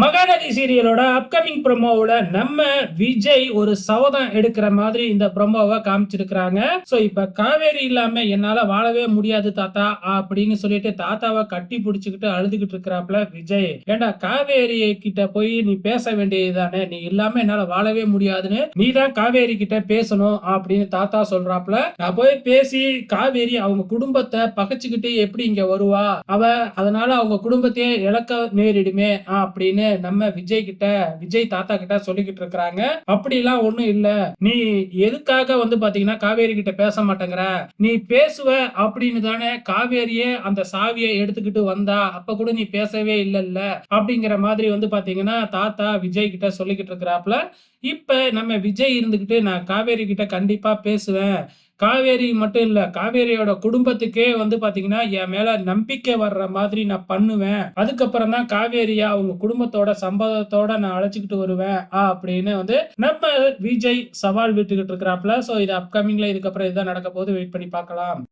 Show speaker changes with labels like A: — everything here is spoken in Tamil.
A: மகாநதி சீரியலோட அப்கமிங் ப்ரொமோவில் நம்ம விஜய் ஒரு சவதம் எடுக்கிற மாதிரி இந்த ப்ரோமோவை காமிச்சிருக்கிறாங்க. ஸோ இப்போ காவேரி இல்லாமல் என்னால் வாழவே முடியாது தாத்தா அப்படின்னு சொல்லிட்டு தாத்தாவை கட்டி பிடிச்சிக்கிட்டு அழுதுகிட்டு இருக்கிறாப்ல விஜய். ஏண்டா காவேரி கிட்ட போய் நீ பேச வேண்டியதுதானே? நீ இல்லாமல் என்னால் வாழவே முடியாதுன்னு நீ தான் காவேரி கிட்ட பேசணும் அப்படின்னு தாத்தா சொல்றாப்ல நான் போய் பேசி காவேரி அவங்க குடும்பத்தை பகைச்சுக்கிட்டு எப்படி இங்கே வருவா? அவ அதனால அவங்க குடும்பத்தையே இழக்க நேரிடுமே அப்படின்னு நம்ம விஜய் கிட்ட விஜய் தாத்தா கிட்ட சொல்லிக்கிட்டு இருக்கிறாங்க? அப்படிலாம் ஒண்ணும் இல்ல. நீ எதுக்காக வந்து பாத்தீங்கன்னா காவேரி கிட்ட பேச மாட்டேங்கிற? நீ பேசுவ அப்படின்னு தானே காவேரியே அந்த சாவியை எடுத்துக்கிட்டு வந்தா அப்ப கூட நீ பேசவே இல்லைல்ல. அப்படிங்கிற மாதிரி வந்து பாத்தீங்கன்னா தாத்தா விஜய் கிட்ட சொல்லிக்கிட்டு இருக்கிறாப்ல இப்ப நம்ம விஜய் இருந்துகிட்டு நான் காவேரி கிட்ட கண்டிப்பா பேசுவேன். காவேரி மட்டும் இல்லை காவேரியோட குடும்பத்துக்கே வந்து பார்த்தீங்கன்னா என் மேலே நம்பிக்கை வர்ற மாதிரி நான் பண்ணுவேன். அதுக்கப்புறம் தான் காவேரியா அவங்க குடும்பத்தோட சம்பவத்தோட நான் அழைச்சிக்கிட்டு வருவேன் ஆ, அப்படின்னு வந்து நம்ம விஜய் சவால் விட்டுக்கிட்டு இருக்கிறாப்ல ஸோ இது அப்கமிங்ல இதுக்கப்புறம் இதுதான் நடக்க போது வெயிட் பண்ணி பார்க்கலாம்.